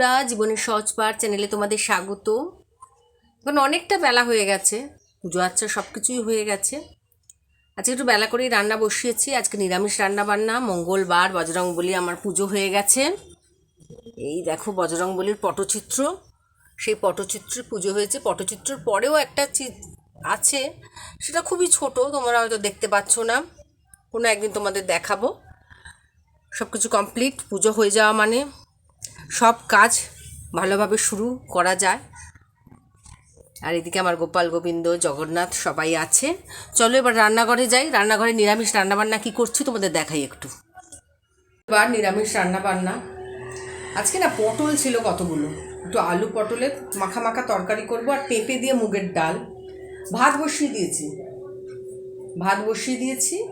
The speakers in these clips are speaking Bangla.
বন্ধুরা, জীবনের সহজ পাঠ চ্যানেলে তোমাদের স্বাগত। এখন অনেকটা বেলা হয়ে গেছে, পুজো আচ্ছা সব কিছুই হয়ে গেছে। আজকে একটু বেলা করেই রান্না বসিয়েছি। আজকে নিরামিষ রান্না বান্না মঙ্গলবার বজরং বলি আমার পুজো হয়ে গেছে। এই দেখো বজরং বলির পটচিত্র। সেই পটচিত্রের পুজো হয়েছে। পটচিত্রর পরেও একটা আছে, সেটা খুবই ছোট, তোমরা হয়তো দেখতে পাচ্ছ না। কোনো একদিন তোমাদের দেখাবো। সব কিছু কমপ্লিট, পুজো হয়ে যাওয়া মানে। সব কাজ ভালোভাবে শুরু করা যায়। আর এদিকে আমার গোপাল গোবিন্দ, জগন্নাথ সবাই আছে। চলো এবার রান্নাঘরে যাই। রান্নাঘরে নিরামিষ রান্নাবান্না কী করছি তোমাদের দেখাই একটু। এবার নিরামিষ রান্নাবান্না। আজকে না পটল ছিল কতগুলো? একটু আলু পটলের মাখা মাখা তরকারি করব আর পেঁপে দিয়ে মুগের ডাল। ভাত বসিয়ে দিয়েছি। ভাত বসিয়ে দিয়েছি।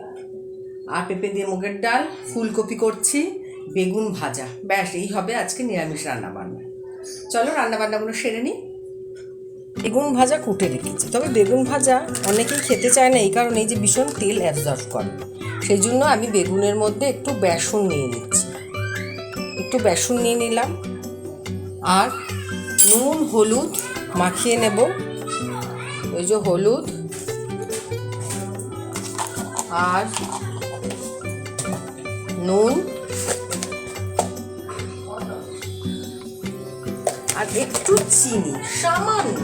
আর পেঁপে দিয়ে মুগের ডাল। ফুলকপি করছি। বেগুন ভাজা। ব্যাস, এই হবে আজকে নিরামিষ রান্না বান্না চলো রান্না বান্নাগুলো সেরে নিই। বেগুন ভাজা কুটে রেখেছি। তবে বেগুন ভাজা অনেকেই খেতে চায় না, এই কারণে যে ভীষণ তেল অ্যাবজর্ব করে। সেই জন্য আমি বেগুনের মধ্যে একটু বেসন নিয়ে নিচ্ছি। একটু বেসন নিয়ে নিলাম। আর নুন, হলুদ মাখিয়ে নেব। ওই যে হলুদ। আর নুন। আর একটু চিনি, সামান্য।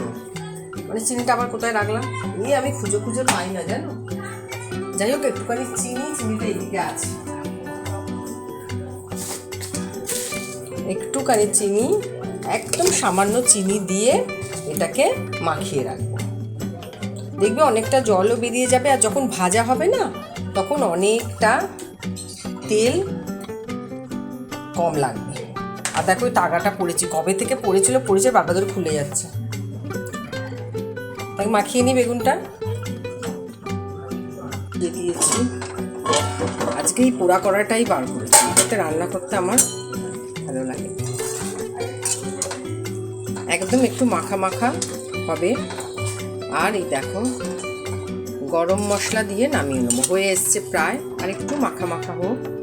মানে চিনিটা আবার কোথায় রাখলাম? এই আমি খুঁজে খুঁজে পাই না, জানো? যাই হোক, একটুখানি চিনি, চিনিটা এদিকে আছে। একটুখানি চিনি, একদম সামান্য চিনি দিয়ে এটাকে মাখিয়ে রাখব। দেখবে অনেকটা জলও বেরিয়ে যাবে, আর যখন ভাজা হবে না, তখন অনেকটা তেল কম লাগবে। আর দেখো ওই টাকাটা পড়েছি, কবে থেকে পড়েছিল? পড়েছে বারবার ধরে খুলে যাচ্ছে। তাই মাখিয়ে নি বেগুনটা। দিয়ে দিয়েছি। আজকে এই পোড়া করাটাই বার করেছি। এটাতে রান্না করতে আমার ভালো লাগে। একদম একটু মাখা মাখা হবে। আর এই দেখো, গরম মশলা দিয়ে নামিয়ে নেব। হয়ে এসছে প্রায়। আর একটু মাখা মাখা হোক।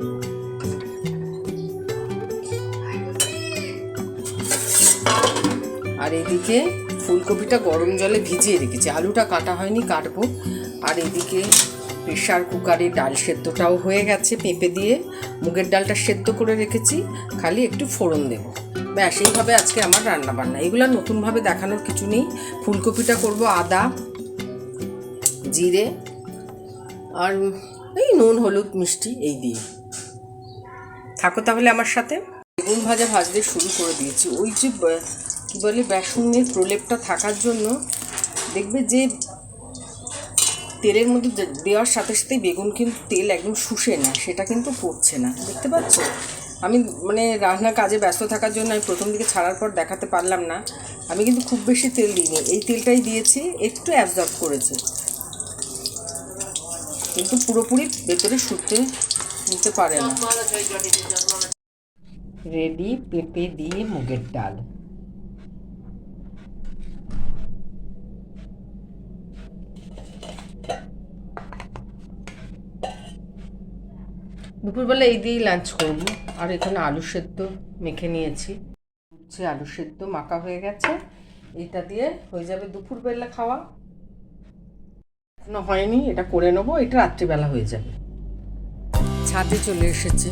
আর এদিকে ফুলকপিটা গরম জলে ভিজিয়ে রেখেছি। আলুটা কাটা হয়নি, কাটবো। আর এদিকে প্রেশার কুকারে ডাল সেদ্ধটাও হয়ে গেছে পেঁপে দিয়ে। মুগের ডালটা সেদ্ধ করে রেখেছি, খালি একটু ফোড়ন দেবো। ব্যাস, এইভাবে আজকে আমার রান্না বান্না এগুলো নতুনভাবে দেখানোর কিছু নেই। ফুলকপিটা করব আদা, জিরে আর এই নুন, হলুদ, মিষ্টি এই দিয়ে। থাকো তাহলে আমার সাথে। বেগুন ভাজা ভাজতে শুরু করে দিয়েছি। ওই যে কী বলে বেসনের প্রলেপটা থাকার জন্য দেখবে যে তেলের মধ্যে দেওয়ার সাথে সাথেই বেগুন কিন্তু তেল একদম শুষে না সেটা কিন্তু পড়ছে না দেখতে পাচ্ছ? আমি মানে রান্নার কাজে ব্যস্ত থাকার জন্য আমি প্রথম দিকে ছাড়ার পর দেখাতে পারলাম না আমি কিন্তু খুব বেশি তেল দিইনি এই তেলটাই দিয়েছি একটু অ্যাবজর্ব করেছে। কিন্তু পুরোপুরি ভেতরে শুতে নিতে পারে না। রেডি পেঁপে দিয়ে মুগের ডাল। দুপুরবেলা এই দিয়েই লাঞ্চ করব। আর এখানে আলু সেদ্ধ মেখে নিয়েছি। হচ্ছে আলু সেদ্ধ মাখা হয়ে গেছে। এটা দিয়ে হয়ে যাবে দুপুরবেলা খাওয়া। এখনও হয়নি, এটা করে নেব। এটা রাত্রিবেলা হয়ে যাবে। ছাদে চলে এসেছে।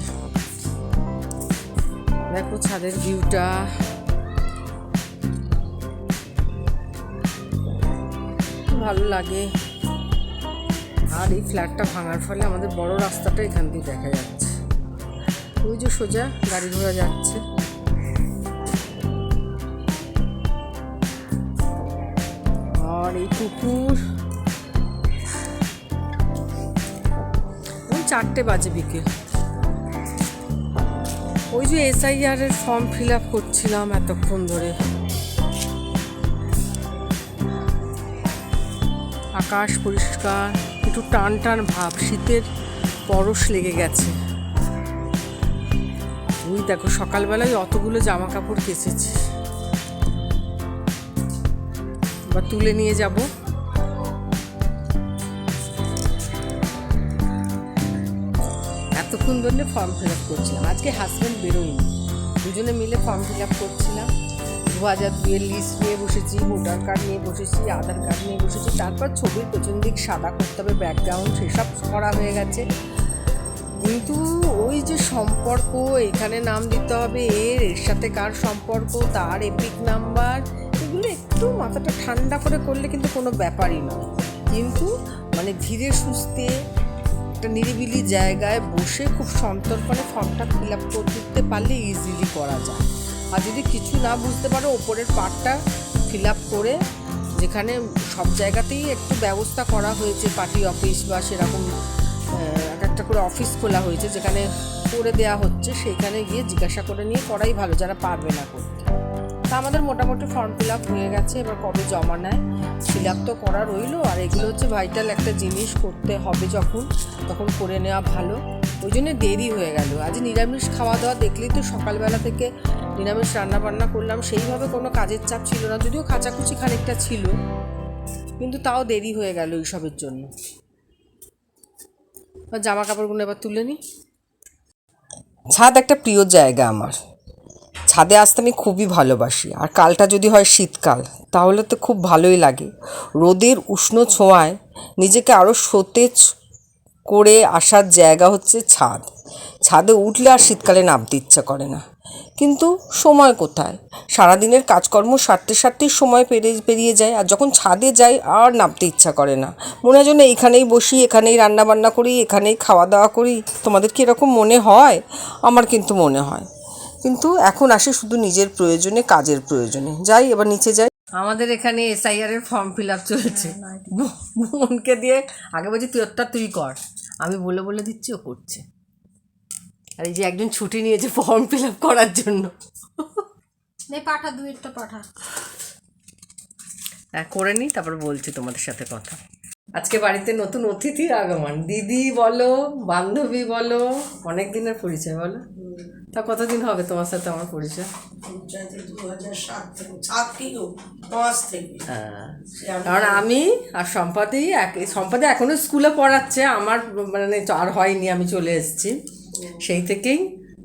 দেখো ছাদের ভিউটা ভালো লাগে। আর এই ফ্ল্যাটটা ভাঙার ফলে আমাদের বড় রাস্তাটা এখান দিয়ে দেখা যাচ্ছে। ওই যে সোজা গাড়ি ঘোড়া যাচ্ছে। আর এই ওই চারটে বাজে বিকেল। ওই যে এসআইআর এর ফর্ম ফিল আপ করছিলাম এতক্ষণ ধরে। আকাশ পরিষ্কার। একটু টান টান ভাব, শীতের পরশ লেগে গেছে। ওই দেখো, সকালবেলায় অতগুলো জামা কাপড় কেচেছি। বা তুলে নিয়ে যাব। এতক্ষণ ধরে ফর্ম ফিল আপ করছিলাম। আজকে হাজব্যান্ড বেরোয়নি। দুজনে মিলে ফর্ম ফিল আপ করছিলাম। হাজার দুয়ের লিস্ট নিয়ে বসেছি ভোটার কার্ড নিয়ে বসেছি আধার কার্ড নিয়ে বসেছি, তারপর ছবির পেছন দিক সাদা করতে হবে ব্যাকগ্রাউন্ড সেসব করা হয়ে গেছে। কিন্তু ওই যে সম্পর্ক, এখানে নাম দিতে হবে, এর এর সাথে কার সম্পর্ক, তার এপিক নাম্বার এগুলো একটু মাথাটা ঠান্ডা করে করলে কিন্তু কোনো ব্যাপারই নয় কিন্তু মানে ধীরে সুস্থে একটা নিরিবিলি জায়গায় বসে খুব সন্তর্পণে ফর্মটা ফিল আপ করতে পারলে ইজিলি করা যায়। আর যদি কিছু না বুঝতে পারো, ওপরের পার্টটা ফিল আপ করে, যেখানে সব জায়গাতেই একটু ব্যবস্থা করা হয়েছে পার্টি অফিস বা সেরকম এক একটা করে অফিস খোলা হয়েছে, যেখানে করে দেওয়া হচ্ছে, সেইখানে গিয়ে জিজ্ঞাসা করে নিয়ে করাই ভালো, যারা পারবে না করতে। তা আমাদের মোটামুটি ফর্ম ফিল আপ হয়ে গেছে, এবার কবে জমা নেয়? ফিল আপ তো করা রইল, আর এগুলো হচ্ছে ভাইটাল একটা জিনিস করতে হবে যখন, তখন করে নেওয়া ভালো। ওই জন্য দেরি হয়ে গেল। আজ নিরামিষ খাওয়া দাওয়া দেখলেই তো সকালবেলা থেকে নিরামিষ রান্না বান্না করলাম। সেইভাবে কোনো কাজের চাপ ছিল না, যদিও খাঁচাখুচি খানিকটা ছিল, কিন্তু তাও দেরি হয়ে গেল এইসবের জন্য। জামা কাপড়গুলো এবার তুলে নিই ছাদ একটা প্রিয় জায়গা আমার। ছাদে আসতে আমি খুবই ভালোবাসি, আর কালটা যদি হয় শীতকাল, তাহলে তো খুব ভালোই লাগে। রোদের উষ্ণ ছোঁয়ায় নিজেকে আরও সতেজ করে আসার জায়গা হচ্ছে ছাদ। ছাদে উঠলে আর শীতকালে নামতে ইচ্ছা করে না। কিন্তু সময় কোথায়? সারাদিনের কাজকর্ম সারতে সারতেই সময় পেরিয়ে পেরিয়ে যায় আর যখন ছাদে যাই আর নামতে ইচ্ছা করে না। মনে হয় যেন এইখানেই বসি, এখানেই রান্না বান্না করি, এখানেই খাওয়া দাওয়া করি। তোমাদের কি এরকম মনে হয়? আমার কিন্তু মনে হয়। কিন্তু এখন আসে শুধু নিজের প্রয়োজনে, কাজের প্রয়োজনে। যাই, এবার নিচে যাই। আমাদের এখানে এসআইআর এর ফর্ম ফিল আপ চলছে। বোনকে দিয়ে আগে বলছি তুই ওরটা তুই কর। আমি বলে বলে দিচ্ছি ও করছে। আর এই যে একজন ছুটি নিয়েছে ফর্ম ফিল আপ করার জন্য। পাঠা দুইটা পাঠা। হ্যাঁ করে নিই তারপর বলছি তোমাদের সাথে কথা। আজকে বাড়িতে নতুন অতিথি আগমন। দিদি বলো বান্ধবী বলো অনেক দিনের পরিচয় বলো। তা কতদিন হবে তোমার সাথে আমার পরিচয়? হ্যাঁ কারণ আমি আর সম্পাদি এক সম্পাদি এখনও স্কুলে পড়াচ্ছে আমার মানে আর হয়নি আমি চলে এসেছি। সেই থেকেই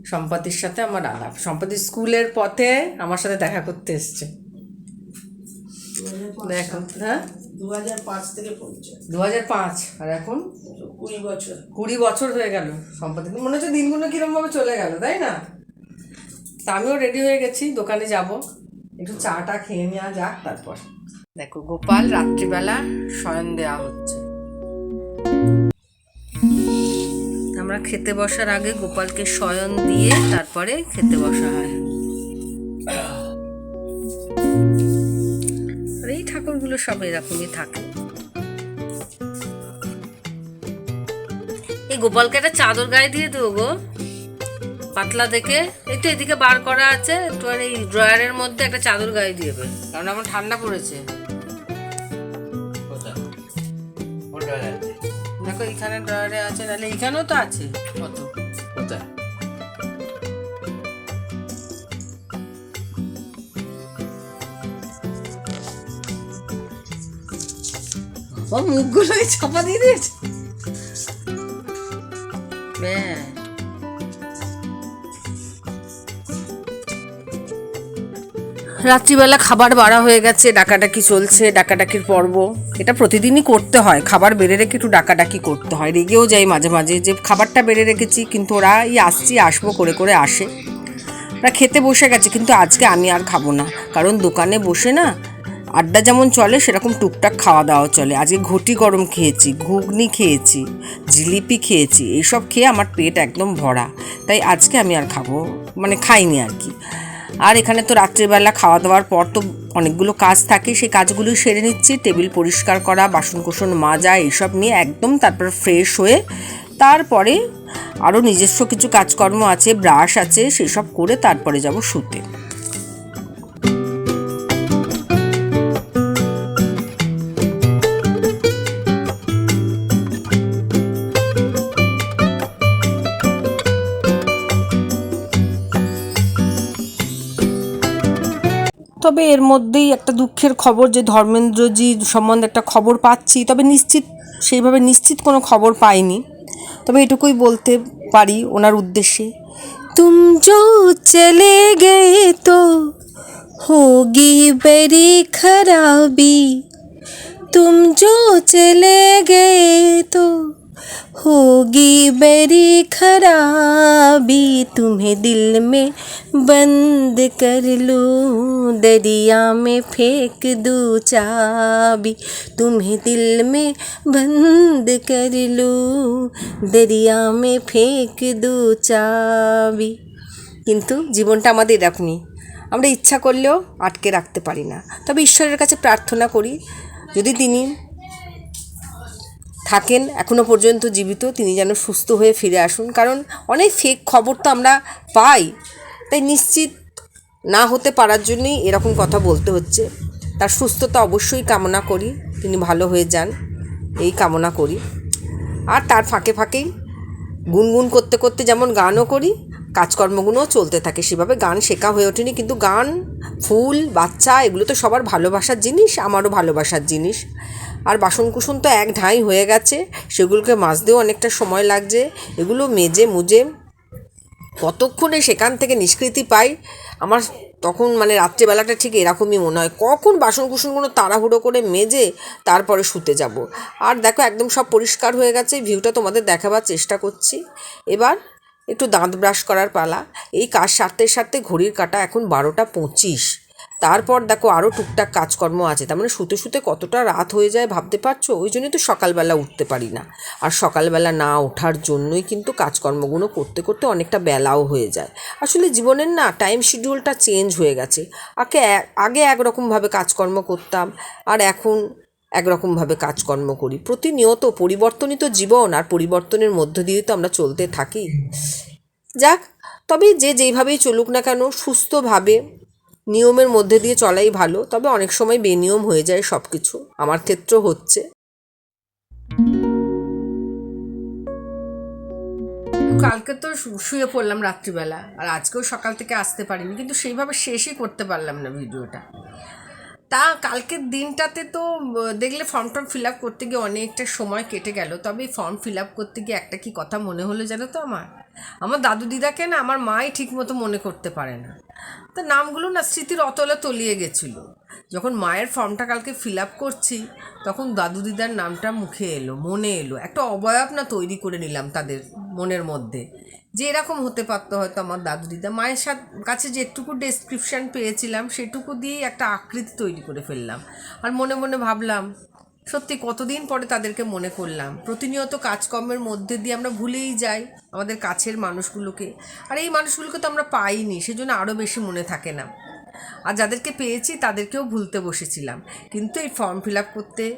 সম্পাদির সাথে আমার আলাপ। সম্পাদি স্কুলের পথে আমার সাথে দেখা করতে এসছে। দেখো হ্যাঁ? দু হাজার পাঁচ থেকে পরিচয় দু আর এখন? কুড়ি বছর। কুড়ি বছর হয়ে গেল সম্পাদিক মনে হচ্ছে দিনগুলো কিরমভাবে চলে গেল তাই না? তা আমিও রেডি হয়ে গেছি দোকানে যাব। একটু চাটা খেয়ে নেওয়া যাক তারপর। দেখো গোপাল রাত্রিবেলা শয়ন দেওয়া হচ্ছে। আমরা খেতে বসার আগে গোপালকে শয়ন দিয়ে তারপরে খেতে বসা হয়। ঠাকুরগুলো সব এরকমই থাকে। এই গোপালকে একটা চাদর গায়ে দিয়ে দেবো গো। পাতলা দেখে এই তো এদিকে বার করা আছে একটু আর এই ড্রয়ারের মধ্যে একটা চাদর গায়ে দিয়ে দেবে কারণ আমার ঠান্ডা পড়েছে। দেখো এখানে ড্রয়ারে আছে তাহলে এখানেও তো আছে। কত? মুখগুলোই চাপা দিয়ে দিয়েছে। ব্যাস। রাত্রিবেলা খাবার বাড়া হয়ে গেছে, ডাকাডাকি চলছে, ডাকাডাকির পর্ব। এটা প্রতিদিনই করতে হয়, খাবার বেড়ে রেখে একটু ডাকাডাকি করতে হয়, রেগেও যাই মাঝে মাঝে। যে খাবারটা বেড়ে রেখেছি, কিন্তু ওরা এই আসছি, আসব, করে করে আসে। ওরা খেতে বসে গেছে, কিন্তু আজকে আমি আর খাব না, কারণ দোকানে বসে না আড্ডা যেমন চলে, সেরকম টুকটাক খাওয়া দাওয়া চলে। আজকে ঘটি গরম খেয়েছি, ঘুগনি খেয়েছি, জিলিপি খেয়েছি, এইসব খেয়ে আমার পেট একদম ভরা। তাই আজকে আমি আর খাব মানে খাইনি আর কি। আর এখানে তো রাত্রিবেলা খাওয়া দাওয়ার পর তো অনেকগুলো কাজ থাকে, সেই কাজগুলো সেরে নিচ্ছি। টেবিল পরিষ্কার করা বাসন কোসন মাজা, এইসব নিয়ে একদম তারপর ফ্রেশ হয়ে তারপরে আরও নিজস্ব কিছু কাজকর্ম আছে, ব্রাশ আছে, সেসব করে তারপরে যাব শুতে। তবে এর মধ্যেই একটা দুঃখের খবর যে ধর্মেন্দ্রজি সম্বন্ধে একটা খবর পাচ্ছি, তবে নিশ্চিত, সেইভাবে নিশ্চিত কোনো খবর পাইনি। তবে এটুকুই বলতে পারি ওনার উদ্দেশ্যে। তুম জো চলে গে তো হোগি বেরি খারাবি। তুম জো চলে গে তো হো होगी बड़ी खराबी तुम्हें दिल में बंद कर लूँ दरिया में फेंक दूँ चाबी तुम्हें दिल में बंद कर लूँ दरिया में फेंक दूँ চাবি কিন্তু জীবনটা আমাদের এরকমই আমরা ইচ্ছা করলেও আটকে রাখতে পারি না তবে ঈশ্বরের কাছে প্রার্থনা করি যদি তিনি থাকেন, এখনও পর্যন্ত জীবিত, তিনি যেন সুস্থ হয়ে ফিরে আসুন। কারণ অনেক ফেক খবর তো আমরা পাই। তাই নিশ্চিত না হতে পারার জন্যই এরকম কথা বলতে হচ্ছে। তার সুস্থতা অবশ্যই কামনা করি, তিনি ভালো হয়ে যান, এই কামনা করি। আর তার ফাঁকে ফাঁকেই গুনগুন করতে করতে যেমন গানও করি, কাজকর্মগুলোও চলতে থাকে। সেভাবে গান শেখা হয়ে ওঠেনি, কিন্তু গান, ফুল, বাচ্চা, এগুলো তো সবার ভালোবাসার জিনিস, আমারও ভালোবাসার জিনিস। আর বাসনকুসন তো এক ঢাই হয়ে গেছে, সেগুলোকে মাজতেও অনেকটা সময় লাগছে। এগুলো মেজে মুজে কতক্ষণে সেখান থেকে নিষ্কৃতি পাই, আমার তখন মানে রাত্রেবেলাটা ঠিক এরকমই মনে হয়। কখন বাসন কুসনগুলো তাড়াহুড়ো করে মেজে তারপরে শুতে যাব। আর দেখো, একদম সব পরিষ্কার হয়ে গেছে ভিউটা তোমাদের দেখাবার চেষ্টা করছি। এবার একটু দাঁত ব্রাশ করার পালা। এই কাজ সারতে সারতে ঘড়ির কাটা এখন বারোটা পঁচিশ। তারপর দেখো আরও টুকটাক কাজকর্ম আছে। তার মানে শুতে শুতে কতটা রাত হয়ে যায় ভাবতে পারছ? ওই জন্যই তো সকালবেলা উঠতে পারি না। আর সকালবেলা না ওঠার জন্যই কিন্তু কাজকর্মগুলো করতে করতে অনেকটা বেলাও হয়ে যায়। আসলে জীবনের না টাইম শিডিউলটা চেঞ্জ হয়ে গেছে। আগে আগে একরকমভাবে কাজকর্ম করতাম, আর এখন একরকমভাবে কাজকর্ম করি। প্রতিনিয়ত পরিবর্তনই তো জীবন, আর পরিবর্তনের মধ্য দিয়ে তো আমরা চলতে থাকি। যাক, তবে যে যেইভাবেই চলুক না কেন, সুস্থভাবে নিয়মের মধ্যে দিয়ে চলাই ভালো, তবে অনেক সময় বেনিয়ম হয়ে যায় সব কিছু আমার ক্ষেত্রেও হচ্ছে। কালকে তো শুয়ে পড়লাম রাত্রিবেলা, আর আজকেও সকাল থেকে আসতে পারিনি, কিন্তু সেইভাবে শেষই করতে পারলাম না ভিডিওটা। তা কালকের দিনটাতে তো দেখলে ফর্ম টর্ম ফিল আপ করতে গিয়ে অনেকটা সময় কেটে গেল, তবে ফর্ম ফিল আপ করতে গিয়ে একটা কি কথা মনে হলো জানো তো আমার? আমার দাদু দিদাকে না আমার মাই ঠিক মতো মনে করতে পারে না। তা নামগুলো না স্মৃতির অতলে তলিয়ে গেছিল। যখন মায়ের ফর্মটা কালকে ফিল আপ করছি, তখন দাদু দিদার নামটা মুখে এলো, মনে এলো। একটা অবয়ব না তৈরি করে নিলাম তাদের মনের মধ্যে। যে এরকম হতে পারতো হয়তো আমার দাদু দিদা। মায়ের সাথে, কাছে যেটুকু ডেসক্রিপশান পেয়েছিলাম, সেটুকু দিয়েই একটা আকৃতি তৈরি করে ফেললাম। আর মনে মনে ভাবলাম সত্যি কতদিন পরে তাদেরকে মনে করলাম। প্রতিনিয়ত কাজকর্মের মধ্যে দিয়ে আমরা ভুলেই যাই আমাদের কাছের মানুষগুলোকে। আর এই মানুষগুলোকে তো আমরা পাইনি, সেজন্য আরও বেশি মনে থাকে না। আর যাদেরকে পেয়েছি তাদেরকেও ভুলতে বসেছিলাম। কিন্তু এই ফর্ম ফিল আপ করতে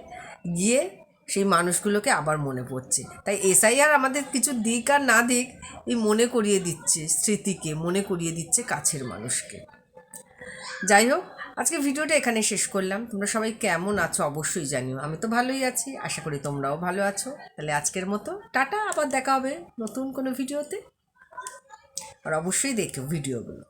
গিয়ে সেই মানুষগুলোকে আবার মনে পড়ছে। তাই এসআইআর আমাদের কিছু দিক আর না দিক এই মনে করিয়ে দিচ্ছে স্মৃতিকে, মনে করিয়ে দিচ্ছে কাছের মানুষকে। যাই হোক আজকে ভিডিওটা এখানে শেষ করলাম। তোমরা সবাই কেমন আছো অবশ্যই জানিও। আমি তো ভালোই আছি। আশা করি তোমরাও ভালো আছো। তাহলে আজকের মতো টাটা। আবার দেখা হবে নতুন কোনো ভিডিওতে। আর অবশ্যই দেখো ভিডিওগুলো।